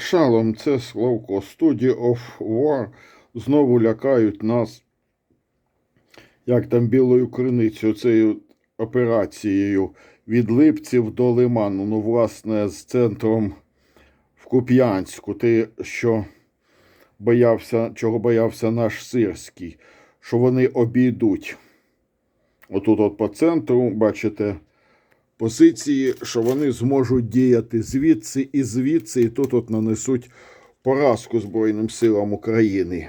Шалом, це Славко. Study of War знову лякають нас, як там білою криницею, цією операцією від Липців до Лиману. Ну, власне, з центром в Куп'янську. Те, що боявся, чого боявся наш Сирський, що вони обійдуть. Отут, от по центру, бачите, позиції, що вони зможуть діяти звідси і звідси, і тут от нанесуть поразку Збройним силам України.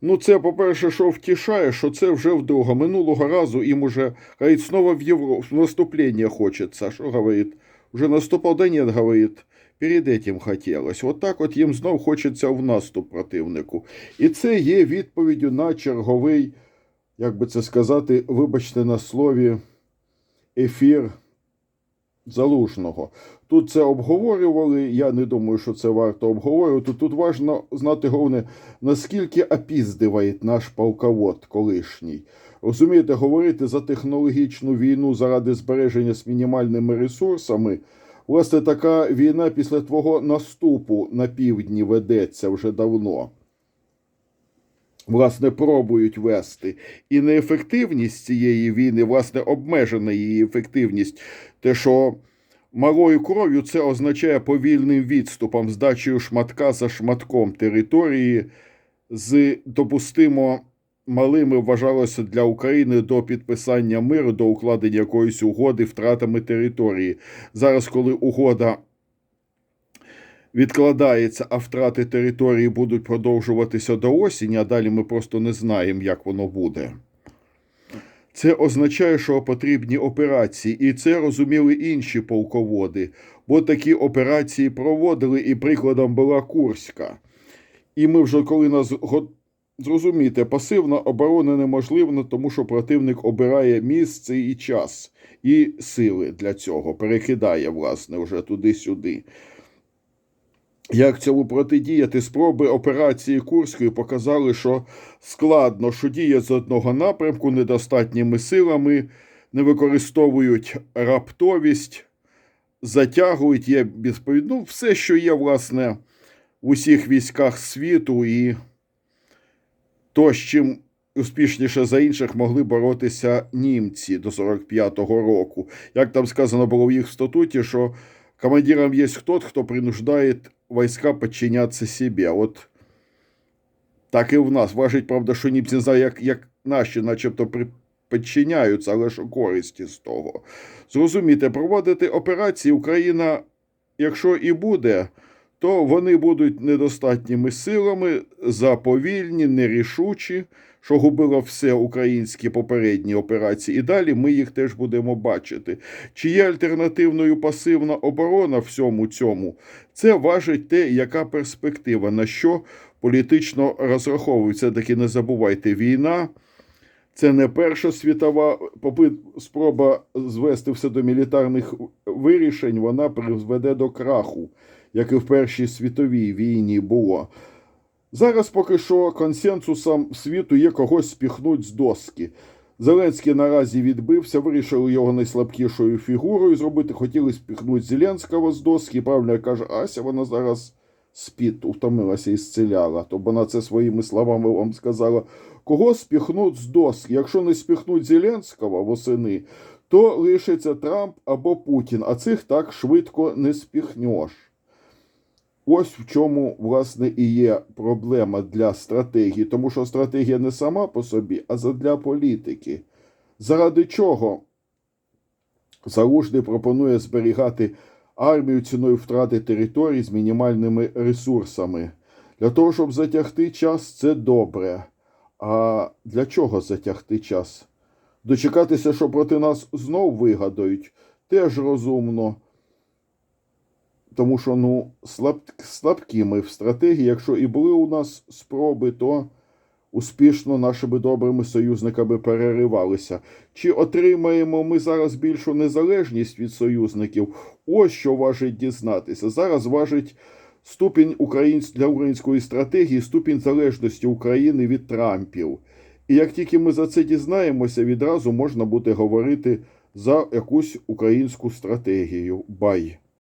Ну, це, по-перше, що втішає, що це вже вдруге. Минулого разу їм уже, говорит, снова в Європу, в наступление хочеться. Що говорить? Уже наступав, да нет, говорит, перед этим хотілося. От так от їм знов хочеться в наступ противнику. І це є відповіддю на черговий, як би це сказати, вибачте на слові, ефір Залужного. Тут це обговорювали. Я не думаю, що це варто обговорювати. Тут важливо знати головне, наскільки опіздиває наш полковод колишній. Розумієте, говорити за технологічну війну заради збереження з мінімальними ресурсами. Власне, така війна після твого наступу на півдні ведеться вже давно. Власне, пробують вести. І неефективність цієї війни, власне, обмежена її ефективність. Те, що малою кров'ю це означає повільним відступом, здачею шматка за шматком території з допустимо малими вважалося для України до підписання миру, до укладення якоїсь угоди втратами території. Зараз, коли угода відкладається, а втрати території будуть продовжуватися до осені, а далі ми просто не знаємо, як воно буде. Це означає, що потрібні операції, і це розуміли інші полководи, бо такі операції проводили, і прикладом була Курська. І ми вже коли нас зрозумієте, пасивна оборона неможлива, тому що противник обирає місце і час, і сили для цього перекидає, власне, вже туди-сюди. Як цьому протидіяти? Спроби операції Курської показали, що складно, що діє з одного напрямку недостатніми силами, не використовують раптовість, затягують, є безповідь. Ну, все, що є, власне, в усіх військах світу, і то, з чим успішніше за інших могли боротися німці до 45-го року. Як там сказано було в їх статуті, що командиром є тот, хто принуждає війська подчиняться собі. От так і в нас. Важить, правда, що німці не знаю, як, як наші, начебто, при, підчиняються, але що користі з того. Зрозумійте, проводити операції Україна, якщо і буде, то вони будуть недостатніми силами, заповільні, нерішучі, що губило все українські попередні операції. І далі ми їх теж будемо бачити. Чи є альтернативною пасивна оборона всьому цьому? Це важить те, яка перспектива, на що політично розраховується. Таки не забувайте, війна. Це не Перша світова спроба звести все до мілітарних вирішень, вона призведе до краху, як і в Першій світовій війні було. Зараз поки що консенсусом світу є когось спіхнуть з доски. Зеленський наразі відбився, вирішили його найслабкішою фігурою зробити. Хотіли спіхнути Зеленського з доски. Правильно каже, Ася, вона зараз спить, утомилася і зціляла. То вона це своїми словами вам сказала. Кого спіхнуть з доски? Якщо не спіхнуть Зеленського восени, то лишиться Трамп або Путін, а цих так швидко не спіхнеш. Ось в чому, власне, і є проблема для стратегії, тому що стратегія не сама по собі, а задля політики. Заради чого Залужний пропонує зберігати армію ціною втрати територій з мінімальними ресурсами. Для того, щоб затягти час, це добре. А для чого затягти час? Дочекатися, що проти нас знов вигадають, теж розумно. Тому що ну, слаб, слабкі ми в стратегії, якщо і були у нас спроби, то успішно нашими добрими союзниками переривалися. Чи отримаємо ми зараз більшу незалежність від союзників? Ось що важить дізнатися. Зараз важить ступінь українсь... для української стратегії, ступінь залежності України від Трампів. І як тільки ми за це дізнаємося, відразу можна буде говорити за якусь українську стратегію. Бай!